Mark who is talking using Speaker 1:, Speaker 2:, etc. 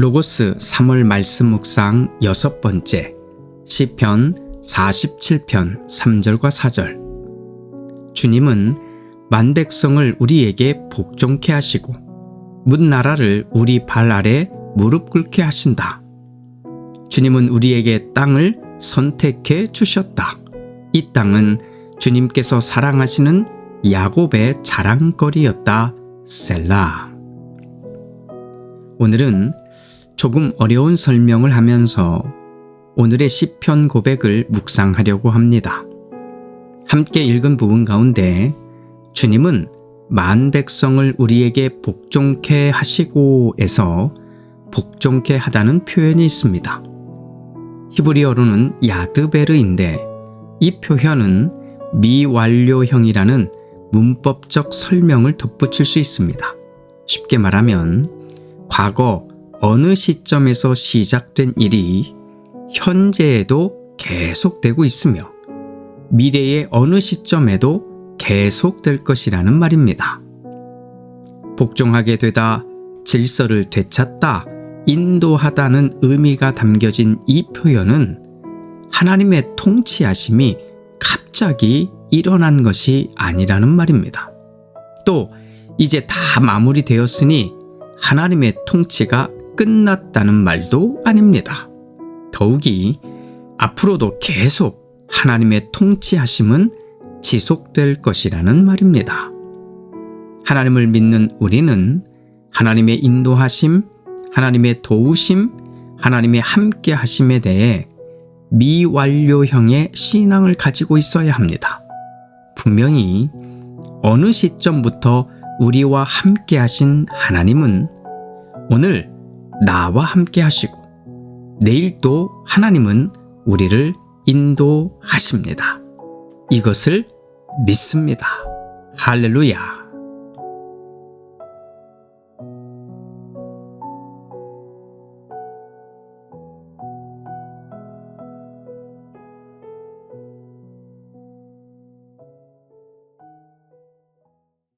Speaker 1: 로고스 3월 말씀 묵상 여섯 번째 시편 47편 3절과 4절. 주님은 만 백성을 우리에게 복종케 하시고 문 나라를 우리 발 아래 무릎 꿇게 하신다. 주님은 우리에게 땅을 선택해 주셨다. 이 땅은 주님께서 사랑하시는 야곱의 자랑거리였다. 셀라. 오늘은 조금 어려운 설명을 하면서 오늘의 시편 고백을 묵상하려고 합니다. 함께 읽은 부분 가운데 주님은 만 백성을 우리에게 복종케 하시고에서 복종케 하다는 표현이 있습니다. 히브리어로는 야드베르인데 이 표현은 미완료형이라는 문법적 설명을 덧붙일 수 있습니다. 쉽게 말하면 과거 어느 시점에서 시작된 일이 현재에도 계속되고 있으며 미래의 어느 시점에도 계속될 것이라는 말입니다. 복종하게 되다 질서를 되찾다 인도하다는 의미가 담겨진 이 표현은 하나님의 통치하심이 갑자기 일어난 것이 아니라는 말입니다. 또 이제 다 마무리되었으니 하나님의 통치가 끝났다는 말도 아닙니다. 더욱이 앞으로도 계속 하나님의 통치하심은 지속될 것이라는 말입니다. 하나님을 믿는 우리는 하나님의 인도하심, 하나님의 도우심, 하나님의 함께 하심에 대해 미완료형의 신앙을 가지고 있어야 합니다. 분명히 어느 시점부터 우리와 함께 하신 하나님은 오늘 나와 함께 하시고 내일 또 하나님은 우리를 인도하십니다. 이것을 믿습니다. 할렐루야.